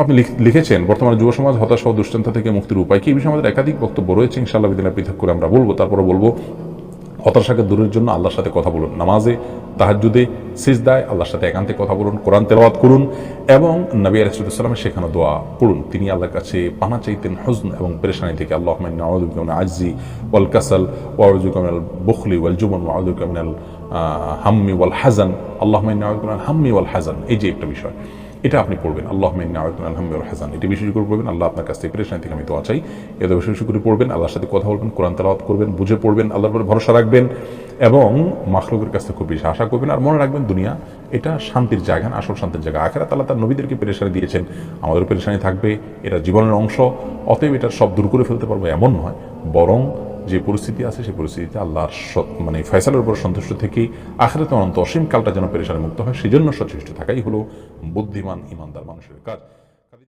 আপনি লিখেছেন, বর্তমানে যুব সমাজ হতাশা ও দুশ্চিন্তা থেকে মুক্তির উপায় কি? এই বিষয়ে আমাদের একাধিক বক্তব্য রয়েছে, ইনশাআল্লাহ বিদিনা পৃথক করে আমরা বলব। তারপরে বলব, হতাশাকে দূরের জন্য আল্লাহর সাথে কথা বলুন। নামাজে তাহাজুদে সিজদায় আল্লাহর সাথে একান্তে কথা বলুন, কোরআন তেলাওয়াত করুন এবং নবী আলাইসালামের সেখানে দোয়া পড়ুন। তিনি আল্লাহর কাছে পানা চাইতেন হুজন এবং পেরেশানি থেকে। আল্লাহ আউদুকামিন আজিজি ওয়াল কাসাল ওয়াউজুকামিনাল বুখলি ওয়াল জুবন ওয়াউদুকামিনাল হাম্মি ওয়াল হাজান আল্লাহ আউদুকামিনাল হাম্মি ওয়াল হাজান এই যে একটা বিষয়। এটা আপনি পড়বেন। আল্লাহ আলহামদুল হাসান। এটি বেশি করে পড়বেন। আল্লাহ আপনার কাছ থেকে পেরেশানি থেকে আমি তো চাই। এটা বেশি বেশি করে পড়বেন, আল্লাহর সাথে কথা বলবেন, কোরআন তালাওয়াত করবেন, বুঝে পড়বেন, আল্লাহর উপরে ভরসা রাখবেন এবং মাখলুকের কাছ থেকে খুব বেশি আশা করবেন। আর মনে রাখবেন, দুনিয়া এটা শান্তির জায়গা না, আসল শান্তির জায়গা। আখেরা তাল্লাহ তার নবীদেরকে পেরেশানি দিয়েছেন। আমাদের পেরেশানি থাকবে, এটা জীবনের অংশ। অতএব এটা সব দূর করে ফেলতে পারব এমন নয়। বরং যে পরিস্থিতি আছে সেই পরিস্থিতিতে আল্লাহর মানে ফয়সালের উপর সন্তুষ্ট থেকেই আখেরাতে অনন্ত অসীম কালটা যেন পেরেশানি মুক্ত হয়, সেজন্য সচেষ্ট থাকাই হলো বুদ্ধিমান, ইমানদার মানুষের কাজ।